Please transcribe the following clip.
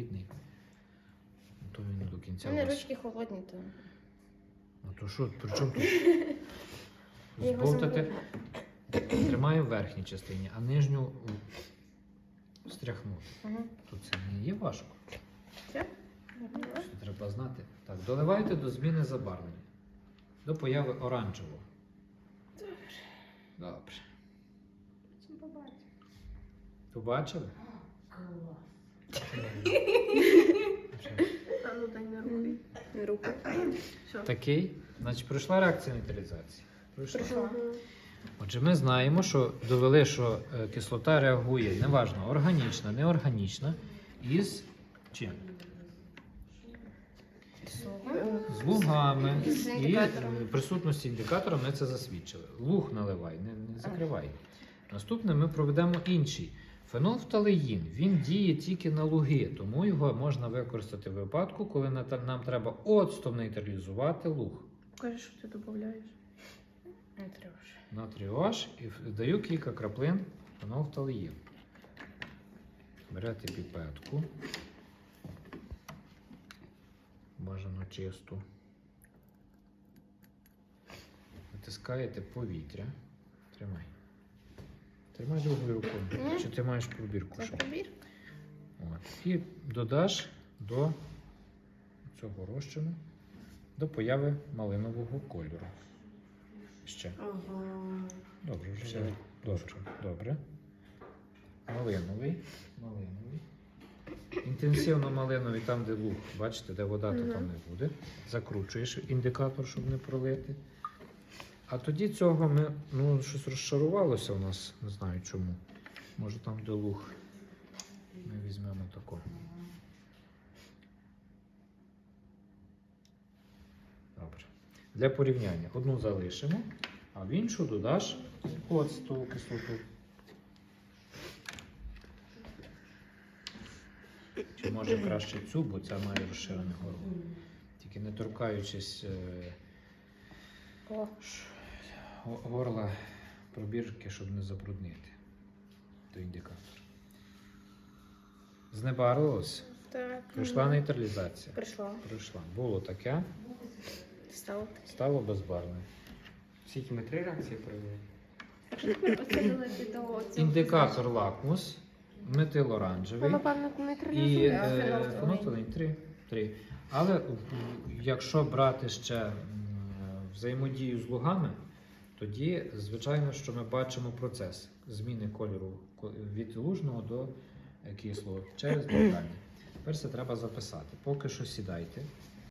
рідний. Ну, То він до У мене вас- ручки холодні, то Ну то що, при чому тут? я його Збовтати замовила. тримаю в верхній частині, а нижню стряхнути. Ага. То це не є важко. Все? Це треба знати. Так, доливайте до зміни забарвлення. До появи оранжевого. Добре. Добре. Побачили? А ну дай на руки. Руку. Все. Такий. Значить, пройшла реакція нейтралізації. Пройшла. Пройшла. Отже, ми знаємо, що довели, що е, кислота реагує неважно, органічна, неорганічна, із чим? З лугами З і індикатором. е, присутності індикатора ми це засвідчили. Луг наливай, не, не закривай. Наступне ми проведемо інший. Фенолфталеїн, він діє тільки на луги, тому його можна використати в випадку, коли нам треба оцтом нейтралізувати луг. Покажи, що ти додаєш. Натрій OH і даю кілька краплин фенолфталеїн. Берете піпетку. Бажано чисту. Витискаєте повітря. Тримай. Тримай другою рукою. Ні. Чи ти маєш пробірку? Це ще? От. І додаш до цього розчину до появи малинового кольору. Ще. Ага. Добре, вже все. Добре. Добре. Малиновий. Малиновий. Інтенсивно малиновий, там, де луг, бачите, де вода, то там не буде. Закручуєш індикатор, щоб не пролити. А тоді цього ми, ну, щось розшарувалося у нас, не знаю чому. Може там, де луг. Ми візьмемо тако. Добре. Для порівняння одну залишимо, а в іншу додаш оцтову кислоту. Чи може краще цю, бо ця має розширене горло. Тільки не торкаючись е, горла пробірки, щоб не забруднити до індикатора. Знебарвилось. так. Пройшла нейтралізація. Прийшла. Пройшла. Було таке, Стало. стало безбарвне. Скільки ми три реакції провели? Індикатор лакмус, метил оранжевий. напевно, І е, фенолфталеїн? фенолфталеїн 3. 3. Але якщо брати ще м, взаємодію з лугами, тоді, звичайно, що ми бачимо процес зміни кольору ко- від лужного до е, кислого через дихання. Тепер це треба записати. Поки що сідайте.